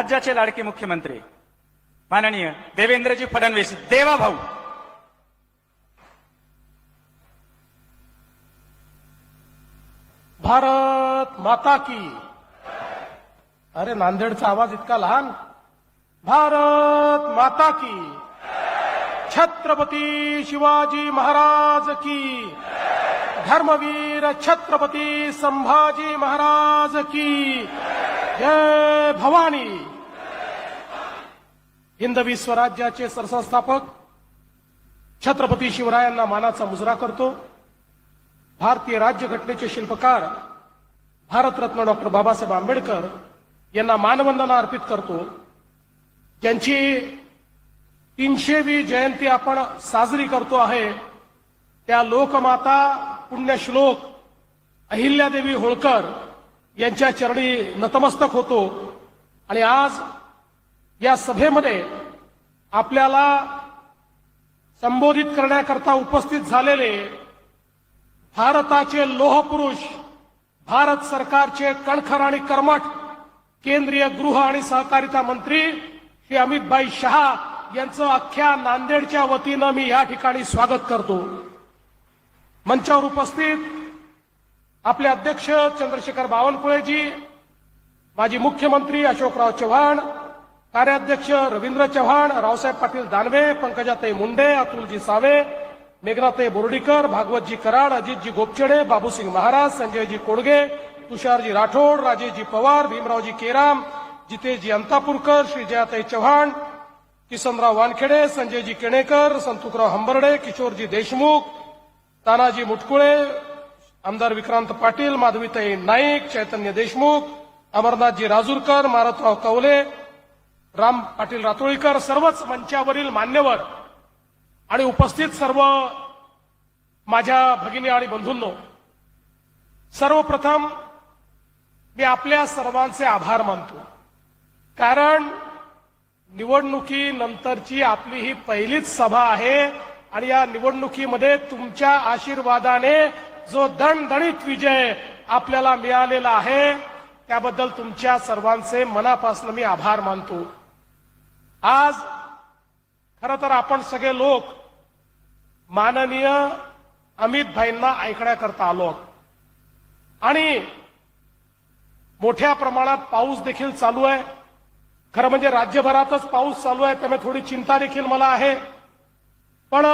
राज्याचे लाडके मुख्यमंत्री माननीय देवेंद्रजी फडणवीस देवा भाऊ. भारत माता की. अरे नांदेडचा आवाज इतका लहान. भारत माता की. छत्रपती शिवाजी महाराज की. धर्मवीर छत्रपती संभाजी महाराज की. जय भवानी! हिंदवी स्वराज्याचे सरसंस्थापक छत्रपती शिवरायांना मानाचा मुजरा करतो. भारतीय राज्यघटनेचे शिल्पकार भारतरत्न डॉक्टर बाबासाहेब आंबेडकर यांना मानवंदना अर्पित करतो. ज्यांची तीनशेवी जयंती आपण साजरी करतो आहे. त्या लोकमाता पुण्यश्लोक अहिल्यादेवी होळकर यांच्या चरणी नतमस्तक होतो. आणि आज या सभेमध्ये आपल्याला संबोधित करण्याकरता उपस्थित झालेले भारताचे लोहपुरुष भारत सरकारचे कणखर आणि कर्मठ केंद्रीय गृह आणि सहकारिता मंत्री श्री अमितभाई शहा यांचं अख्ख्या नांदेडच्या वतीनं मी या ठिकाणी स्वागत करतो. मंचावर उपस्थित आपले अध्यक्ष चंद्रशेखर बावनकुळेजी माजी मुख्यमंत्री अशोकराव चव्हाण कार्याध्यक्ष रवींद्र चव्हाण रावसाहेब पाटील दानवे पंकजाताई मुंडे अतुलजी सावे मेघनाताई बोर्डीकर भागवतजी कराड अजितजी गोपचडे बाबूसिंग महाराज संजयजी कोडगे तुषारजी राठोड राजेशजी पवार भीमरावजी केराम जितेशजी अंतापूरकर श्रीजयाताई चव्हाण किसनराव वानखेडे संजयजी केणेकर संतुकराव हंबर्डे किशोरजी देशमुख तानाजी मुटकुळे आमदार विक्रांत पाटील माधवीताई नाईक चैतन्य देशमुख अमरनाथजी राजूरकर मारतराव कवले राम पाटील रातोळीकर सर्वच मंचावरील मान्यवर आणि उपस्थित सर्व माझ्या भगिनी आणि बंधूंनो सर्वप्रथम मी आपल्या सर्वांचे आभार मानतो. कारण निवडणुकीनंतरची आपली ही पहिलीच सभा आहे आणि या निवडणुकीमध्ये तुमच्या आशीर्वादाने जो दणदणीत विजय आपल्याला मिळालेला आहे त्याबद्दल तुमच्या सर्वांचे मनापासून मी आभार मानतो. आज खर तर आपण सगळे लोक माननीय अमित भाईंना ऐकण्याकरता आलो आहोत. आणि मोठ्या प्रमाणात पाऊस देखील चालू आहे. खरं म्हणजे राज्यभरातच पाऊस चालू आहे त्यामुळे थोडी चिंता देखील मला आहे. पण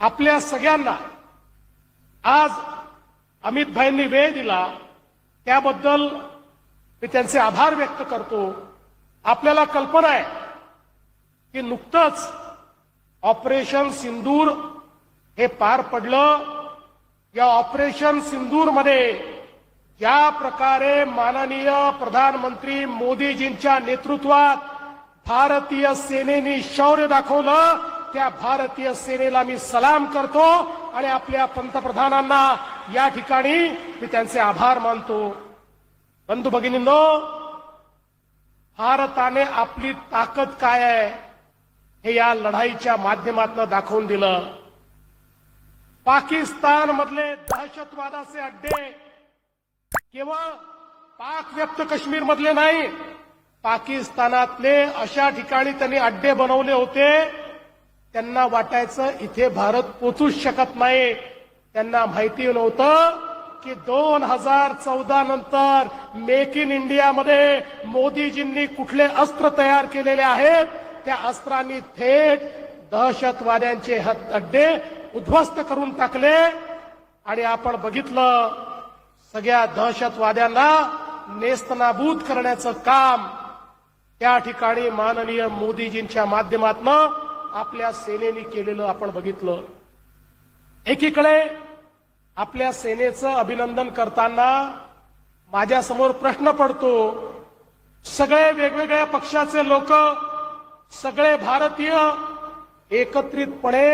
आपल्या सगळ्यांना आज अमित भाईंनी वेळ दिला त्याबद्दल मी त्यांचे आभार व्यक्त करतो. आपल्याला कल्पना आहे की नुकतंच ऑपरेशन सिंदूर हे पार पडलं. या ऑपरेशन सिंदूरमध्ये ज्या प्रकारे माननीय प्रधानमंत्री मोदीजींच्या नेतृत्वात भारतीय सेनेने शौर्य दाखवलं त्या भारतीय सेनेला मी सलाम करतो. आणि आपल्या पंतप्रधानांना या ठिकाणी मी त्यांचे आभार मानतो. बंधू भगिनींनो भारताने आपली ताकद काय आहे हे या लढाईच्या माध्यमातून दाखवून दिलं. पाकिस्तान मधले दहशतवादाचे अड्डे केवळ पाक व्यक्त काश्मीर मधले नाही पाकिस्तानातले अशा ठिकाणी त्यांनी अड्डे बनवले होते त्यांना वाटायचं इथे भारत पोचूच शकत नाही. त्यांना माहिती नव्हतं की दोन हजार चौदा नंतर मेक इन इंडियामध्ये मोदीजींनी कुठले अस्त्र तयार केलेले आहेत? त्या अस्त्रांनी थेट दहशतवाद्यांचे अड्डे उद्ध्वस्त करून टाकले. आणि आपण बघितलं सगळ्या दहशतवाद्यांना नेस्तनाबूत करण्याचं काम त्या ठिकाणी माननीय मोदीजींच्या माध्यमातनं आपल्या सेनेने केलेलं आपण बघितलं. एकीकडे आपल्या सेनेचं अभिनंदन करताना माझ्यासमोर प्रश्न पडतो सगळे वेगवेगळ्या पक्षाचे लोक सगळे भारतीय एकत्रितपणे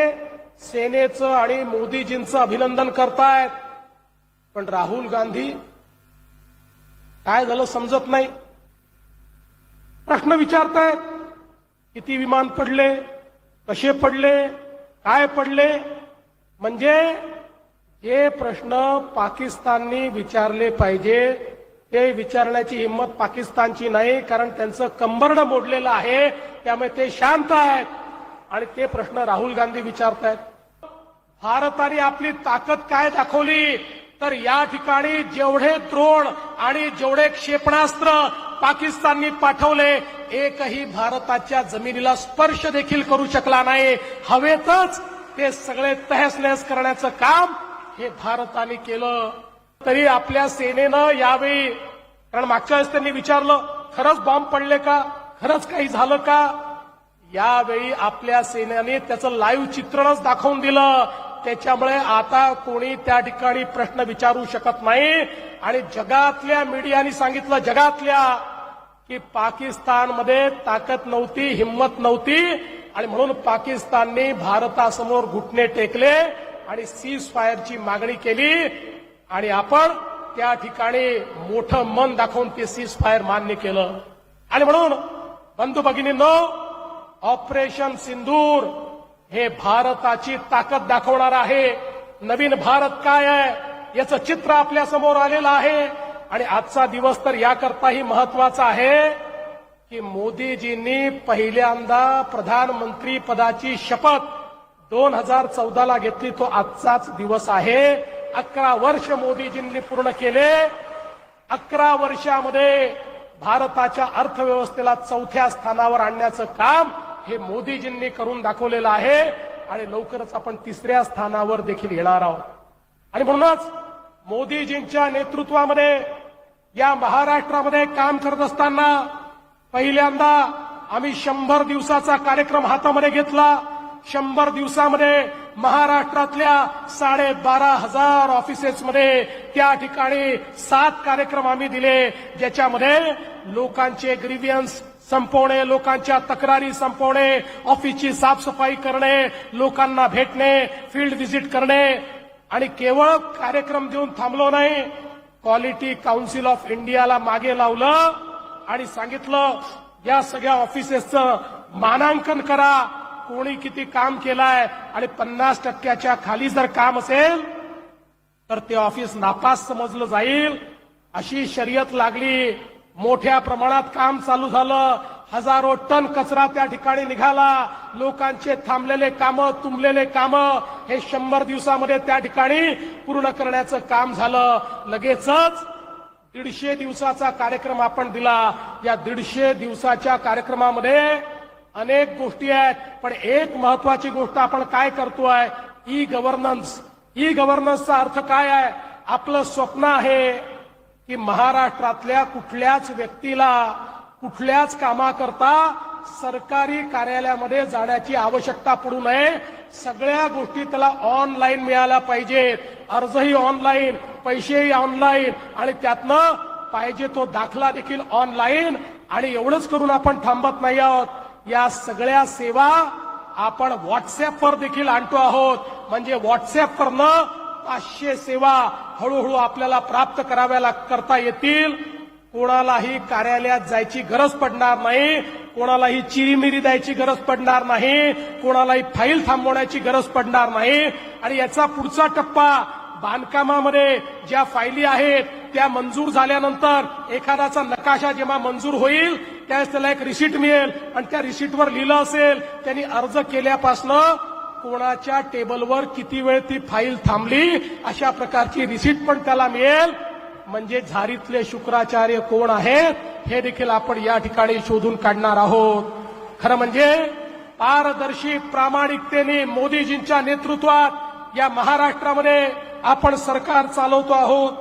सेनेचं आणि मोदीजींचं अभिनंदन करतायत. पण राहुल गांधी काय झालं समजत नाही. प्रश्न विचारतायत किती विमान पडले? कसे पडले काय पडले? म्हणजे हे प्रश्न पाकिस्ताननी विचारले पाहिजे. ते विचारण्याची हिंमत पाकिस्तानची नाही कारण त्यांचं कंबरड मोडलेलं आहे. त्यामुळे ते शांत आहेत. आणि ते प्रश्न राहुल गांधी विचारतायत. भारताने आपली ताकद काय दाखवली? तर या ठिकाणी जेवढे द्रोण आणि जेवढे क्षेपणास्त्र पाकिस्ताननी पाठवले एकही भारताच्या जमिनीला स्पर्श देखील करू शकला नाही. हवेतच ते सगळे तहस नहस करण्याचं काम हे भारताने केलं. तरी आपल्या सेनेनं यावेळी कारण मागच्या वेळेस त्यांनी विचारलं खरंच बॉम्ब पडले का? खरंच काही झालं का? यावेळी आपल्या सेनेने त्याचं लाईव्ह चित्रणच दाखवून दिलं. त्याच्यामुळे आता कोणी त्या ठिकाणी प्रश्न विचारू शकत नाही. आणि जगातल्या मीडियाने सांगितलं जगातल्या की पाकिस्तानमध्ये ताकद नव्हती हिंमत नव्हती आणि म्हणून पाकिस्तानने भारतासमोर घुटणे टेकले आणि सीज फायरची मागणी केली. आणि आपण त्या ठिकाणी मोठं मन दाखवून ते सीज फायर मान्य केलं. आणि म्हणून बंधू भगिनींनो ऑपरेशन सिंदूर हे भारताची ताकद दाखवणार आहे. नवीन भारत काय आहे? याचं चित्र आपल्यासमोर आलेलं आहे. आणि आजचा दिवस तर याकरताही महत्त्वाचा आहे की मोदीजींनी पहिल्यांदा प्रधानमंत्री पदाची शपथ दोन हजार चौदाला घेतली. तो आजचाच दिवस आहे. अकरा वर्ष मोदीजींनी पूर्ण केले. अकरा वर्षामध्ये भारताच्या अर्थव्यवस्थेला चौथ्या स्थानावर आणण्याचं काम हे मोदीजींनी करून दाखवलेलं आहे. आणि लवकरच आपण तिसऱ्या स्थानावर देखील येणार आहोत. आणि म्हणूनच मोदीजींच्या नेतृत्वामध्ये या महाराष्ट्रामध्ये काम करत असताना पहिल्यांदा आम्ही शंभर दिवसाचा कार्यक्रम हातामध्ये घेतला. शंभर दिवसामध्ये महाराष्ट्रातल्या साडेबारा हजार ऑफिसेसमध्ये त्या ठिकाणी सात कार्यक्रम आम्ही दिले ज्याच्यामध्ये लोकांचे ग्रीवियन्स संपवणे लोकांच्या तक्रारी संपवणे ऑफिसची साफसफाई करणे लोकांना भेटणे फील्ड व्हिजिट करणे. आणि केवळ कार्यक्रम देऊन थांबलो नाही क्वालिटी काउन्सिल ऑफ इंडियाला मागे लावलं आणि सांगितलं या सगळ्या ऑफिसेसचं मानांकन करा. कोणी किती काम केलंय आणि पन्नास टक्क्याच्या खाली जर काम असेल तर ते ऑफिस नापास समजलं जाईल. अशी शर्यत लागली. मोठ्या प्रमाणात काम चालू झालं. हजारो टन कचरा त्या ठिकाणी निघाला. लोकांचे थांबलेले कामं तुंबलेले कामं हे शंभर दिवसामध्ये त्या ठिकाणी पूर्ण करण्याचं काम झालं. लगेचच दीडशे दिवसाचा कार्यक्रम आपण दिला. या दीडशे दिवसाच्या कार्यक्रमामध्ये अनेक गोष्टी आहेत. पण एक महत्वाची गोष्ट आपण काय करतोय ई गव्हर्नन्स ई गव्हर्नन्सचा अर्थ काय आहे? आपलं स्वप्न आहे की महाराष्ट्रातल्या कुठल्याच व्यक्तीला कुठल्याच कामाकरता सरकारी कार्यालयामध्ये जाण्याची आवश्यकता पडू नये. सगळ्या गोष्टी त्याला ऑनलाईन मिळाल्या पाहिजेत. अर्जही ऑनलाईन पैसेही ऑनलाईन आणि त्यातनं पाहिजे तो दाखला देखील ऑनलाईन आणि एवढंच करून आपण थांबत नाही आहोत. या सगळ्या सेवा आपण व्हॉट्सअपवर देखील आणतो आहोत. म्हणजे व्हॉट्सअपवरनं पाचशे सेवा हळूहळू आपल्याला प्राप्त कराव्या करता येतील. कोणालाही कार्यालयात जायची गरज पडणार नाही कोणालाही चिरीमिरी द्यायची गरज पडणार नाही कोणालाही फाईल थांबवण्याची गरज पडणार नाही. आणि याचा पुढचा टप्पा बांधकामामध्ये ज्या फायली आहेत त्या मंजूर झाल्यानंतर एखाद्याचा नकाशा जेव्हा मंजूर होईल त्यावेळेस त्याला एक रिसीट मिळेल. आणि त्या रिसीटवर लिहिलं असेल त्यांनी अर्ज केल्यापासनं कोणाच्या टेबलवर किती वेळ ती फाईल थांबली अशा प्रकारची रिसीट पण त्याला मिळेल. म्हणजे झारीतले शुक्राचार्य कोण आहेत हे देखील आपण या ठिकाणी शोधून काढणार आहोत. खरं म्हणजे पारदर्शी प्रामाणिकतेने मोदीजींच्या नेतृत्वात या महाराष्ट्रामध्ये आपण सरकार चालवतो आहोत.